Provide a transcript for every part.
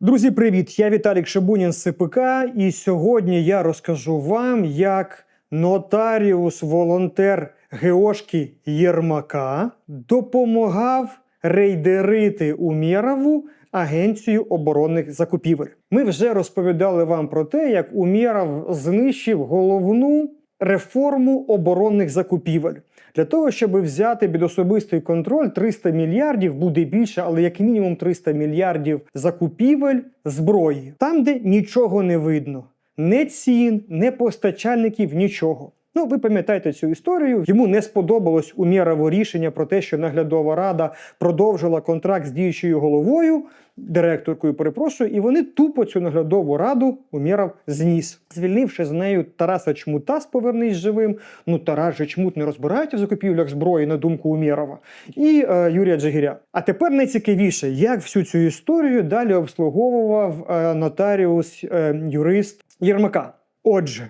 Друзі, привіт! Я Віталік Шабунін з СПК, і сьогодні я розкажу вам, як нотаріус-волонтер Геошки Єрмака допомагав рейдерити Умєрову Агенцію оборонних закупівель. Ми вже розповідали вам про те, як Умєров знищив головну реформу оборонних закупівель. Для того, щоб взяти під особистий контроль 300 мільярдів, буде більше, але як мінімум 300 мільярдів закупівель зброї, там, де нічого не видно, не цін, не постачальників, нічого. Ну, ви пам'ятаєте цю історію. Йому не сподобалось Умєрову рішення про те, що наглядова рада продовжила контракт з діючою головою, директоркою, перепрошую, і вони тупо цю наглядову раду Умєров зніс, звільнивши з нею Тараса Чмута з повернись живим. Ну Тарас же Чмут не розбирається в закупівлях зброї на думку Умєрова, і е, Юрія Джигиря. А тепер найцікавіше, як всю цю історію далі обслуговував е, нотаріус е, юрист Єрмака. Отже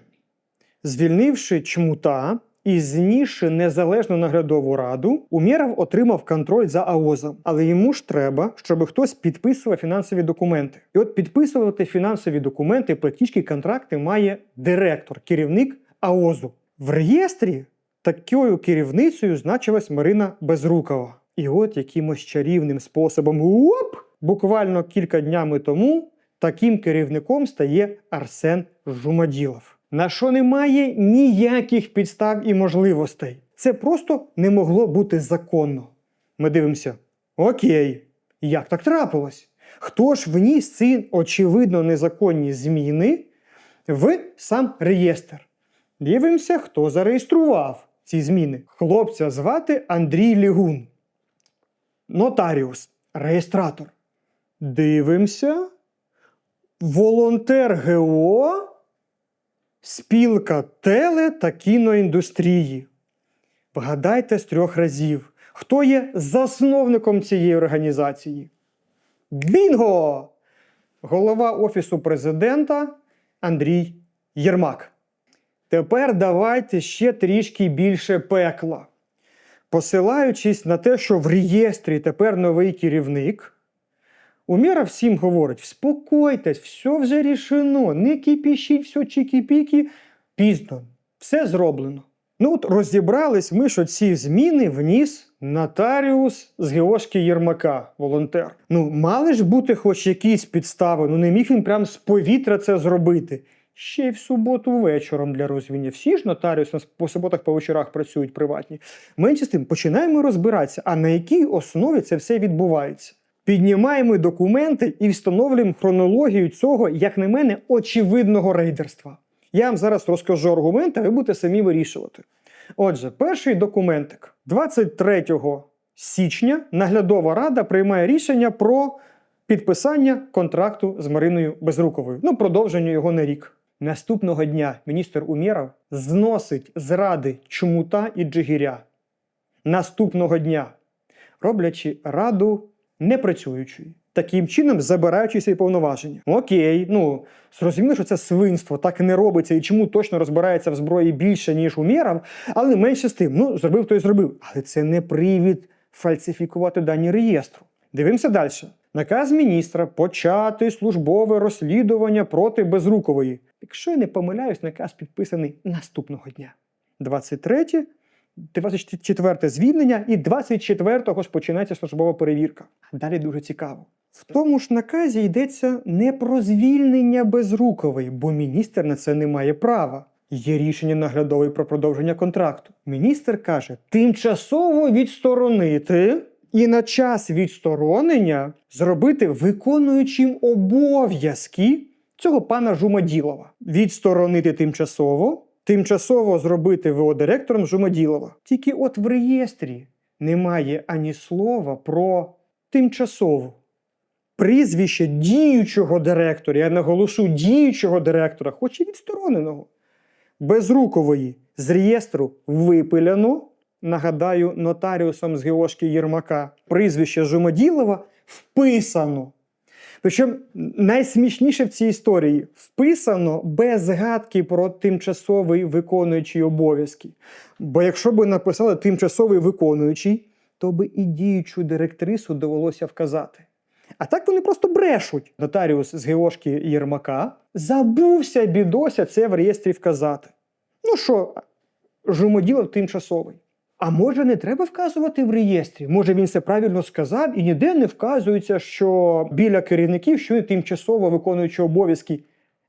звільнивши чмута і знісши незалежну наглядову раду, Умєров отримав контроль за АОЗом. Але йому ж треба, щоб хтось підписував фінансові документи. І от підписувати фінансові документи, платіжки, контракти має директор, керівник АОЗу. В реєстрі такою керівницею значилась Марина Безрукова. І от якимось чарівним способом оп, буквально кілька днями тому таким керівником стає Арсен Жумаділов на що немає ніяких підстав і можливостей. Це просто не могло бути законно. Ми дивимося: Окей, як так трапилось? Хто ж вніс ці очевидно незаконні зміни в сам реєстр? Дивимося, хто зареєстрував ці зміни. Хлопця звати Андрій Лігун. Нотаріус, реєстратор. Дивимося. Волонтер ГО Спілка теле та кіноіндустрії. Вгадайте з трьох разів, хто є засновником цієї організації? Бінго! Голова Офісу президента Андрій Єрмак. Тепер давайте ще трішки більше пекла. Посилаючись на те, що в реєстрі тепер новий керівник. Умєра всім говорить: вспокойтесь, все вже рішено, не кипішіть, все чікі-пікі, пізно, все зроблено. Ну от розібрались ми, що ці зміни вніс нотаріус з Геошки Єрмака, волонтер. Ну, мали ж бути хоч якісь підстави, ну не міг він прям з повітря це зробити. Ще й в суботу вечором для розвіння. Всі ж нотаріуси по суботах по вечорах працюють приватні. Менше з тим, починаємо розбиратися, а на якій основі це все відбувається. Піднімаємо документи і встановлюємо хронологію цього, як на мене, очевидного рейдерства. Я вам зараз розкажу аргументи, ви будете самі вирішувати. Отже, перший документик 23 січня наглядова рада приймає рішення про підписання контракту з Мариною Безруковою. Ну, продовження його на рік. Наступного дня міністр Умєров зносить з ради Чмута і Джигіря. Наступного дня, роблячи раду непрацюючої. Таким чином, забираючи свої повноваження. Окей, ну зрозуміло, що це свинство, так не робиться, і чому точно розбирається в зброї більше, ніж Умєров, але менше з тим, ну, зробив то й зробив. Але це не привід фальсифікувати дані реєстру. Дивимося далі. Наказ міністра почати службове розслідування проти Безрукової. Якщо я не помиляюсь, наказ підписаний наступного дня. 23 24 звільнення, і 24-го ж починається службова перевірка. Далі дуже цікаво. В тому ж наказі йдеться не про звільнення безрукової, бо міністр на це не має права. Є рішення наглядової про продовження контракту. Міністр каже, тимчасово відсторонити і на час відсторонення зробити виконуючим обов'язки цього пана Жумаділова. Відсторонити тимчасово тимчасово зробити ВО директором Жумаділова. Тільки от в реєстрі немає ані слова про тимчасово. Прізвище діючого директора, я наголошу діючого директора, хоч і відстороненого. Безрукової з реєстру випиляно. Нагадаю, нотаріусом з Геошки Єрмака прізвище Жумаділова вписано. Причому найсмішніше в цій історії вписано без згадки про тимчасовий виконуючий обов'язки. Бо якщо б написали тимчасовий виконуючий, то би і діючу директрису довелося вказати. А так вони просто брешуть. Нотаріус з Геошки Єрмака забувся бідося це в реєстрі вказати. Ну що, жумоділов тимчасовий. А може, не треба вказувати в реєстрі? Може, він все правильно сказав і ніде не вказується, що біля керівників, що тимчасово виконуючи обов'язки.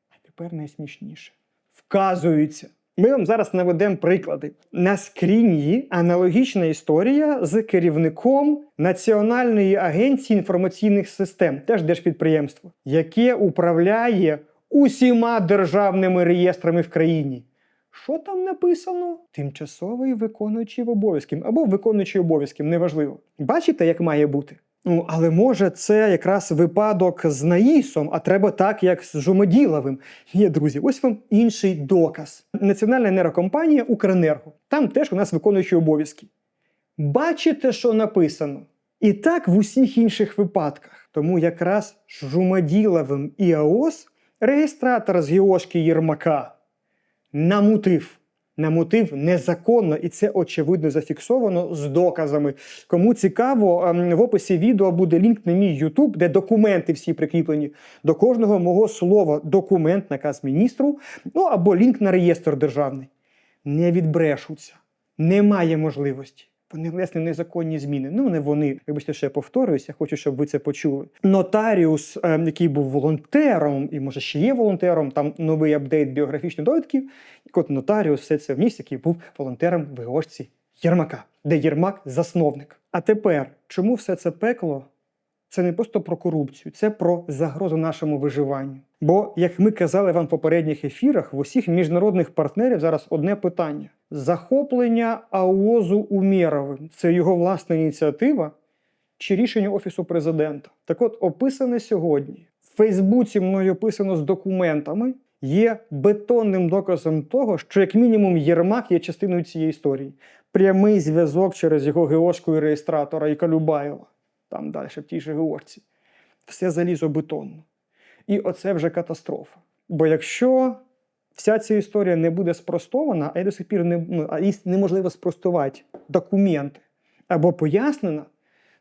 А тепер найсмішніше. Вказується. Ми вам зараз наведемо приклади. На скріні аналогічна історія з керівником Національної агенції інформаційних систем, теж держпідприємство, яке управляє усіма державними реєстрами в країні. Що там написано? Тимчасовий виконуючий обов'язків або виконуючий обов'язків, неважливо. Бачите, як має бути? Ну, але може це якраз випадок з Наїсом, а треба так, як з Жумоділовим. Ні, друзі, ось вам інший доказ. Національна енергокомпанія Укренерго. Там теж у нас виконуючі обов'язки. Бачите, що написано? І так в усіх інших випадках. Тому якраз з Жумоділовим і АОС реєстратор з Геошки Єрмака намутив. Намутив незаконно, і це очевидно зафіксовано з доказами. Кому цікаво, ем, в описі відео буде лінк на мій YouTube, де документи всі прикріплені до кожного мого слова. Документ, наказ міністру, ну або лінк на реєстр державний. Не відбрешуться. Немає можливості. Вони внесли незаконні зміни. Ну, не вони. Вибачте, що я повторююся, хочу, щоб ви це почули. Нотаріус, ем, який був волонтером, і може ще є волонтером, там новий апдейт біографічних довідків. І от нотаріус все це вніс, який був волонтером в Єрмака, де Єрмак засновник. А тепер, чому все це пекло? Це не просто про корупцію, це про загрозу нашому виживанню. Бо, як ми казали вам в попередніх ефірах, в усіх міжнародних партнерів зараз одне питання: захоплення АОЗу Умєровим це його власна ініціатива чи рішення Офісу президента. Так от, описане сьогодні в Фейсбуці мною описано з документами, є бетонним доказом того, що як мінімум Єрмак є частиною цієї історії. Прямий зв'язок через його геошку і реєстратора і Калюбаєва. Там далі, в тій же георці. Все залізобетонно. І оце вже катастрофа. Бо якщо вся ця історія не буде спростована, а й до сих пір не, ну, а неможливо спростувати документи або пояснена,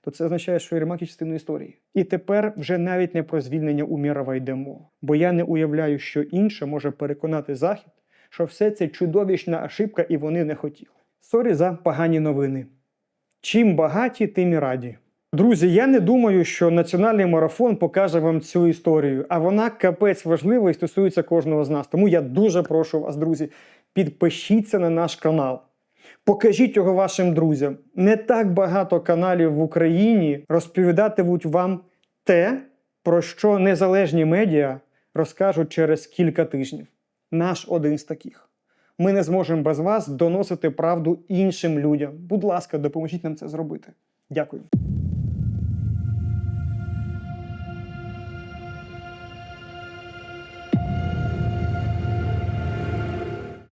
то це означає, що Єрмак є частиною історії. І тепер вже навіть не про звільнення Умєрова йде мова. Бо я не уявляю, що інше може переконати Захід, що все це чудовищна ошибка, і вони не хотіли. Сорі за погані новини. Чим багаті, тим і раді. Друзі, я не думаю, що національний марафон покаже вам цю історію, а вона капець важлива і стосується кожного з нас. Тому я дуже прошу вас, друзі, підпишіться на наш канал. Покажіть його вашим друзям. Не так багато каналів в Україні розповідатимуть вам те, про що незалежні медіа розкажуть через кілька тижнів. Наш один з таких. Ми не зможемо без вас доносити правду іншим людям. Будь ласка, допоможіть нам це зробити. Дякую.